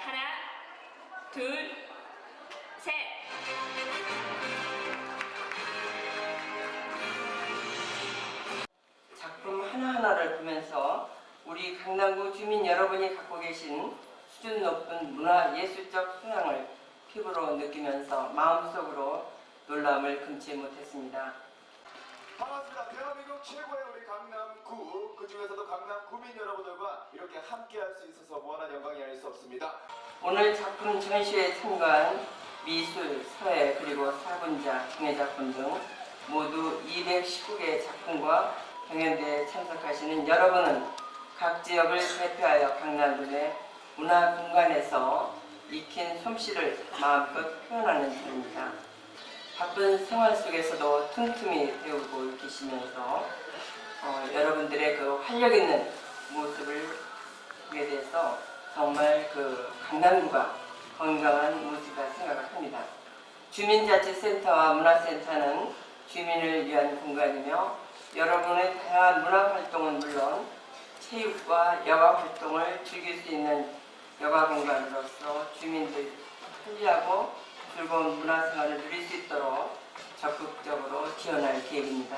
하나, 둘, 셋. 작품 하나하나를 보면서 우리 강남구 주민 여러분이 갖고 계신 수준 높은 문화 예술적 소양을 피부로 느끼면서 마음속으로 놀라움을 금치 못했습니다. 반갑습니다. 대한민국 최고의 중에서도 강남 구민 여러분들과 이렇게 함께할 수 있어서 무한한 영광이 아닐 수 없습니다. 오늘 작품 전시회에 참가한 미술, 서예, 그리고 사분자, 종례작품 등 모두 219개의 작품과 경연대에 참석하시는 여러분은 각 지역을 대표하여 강남군의 문화 공간에서 익힌 솜씨를 마음껏 표현하는 중입니다. 바쁜 생활 속에서도 틈틈이 배우고 계시면서 어, 여러분들의 그 활력 있는 모습을 보게 돼서 정말 그 강남구가 건강한 모습이라 생각을 합니다. 주민자치센터와 문화센터는 주민을 위한 공간이며 여러분의 다양한 문화 활동은 물론 체육과 여가 활동을 즐길 수 있는 여가 공간으로서 주민들이 편리하고 즐거운 문화생활을 누릴 수 있도록 적극적으로 지원할 계획입니다.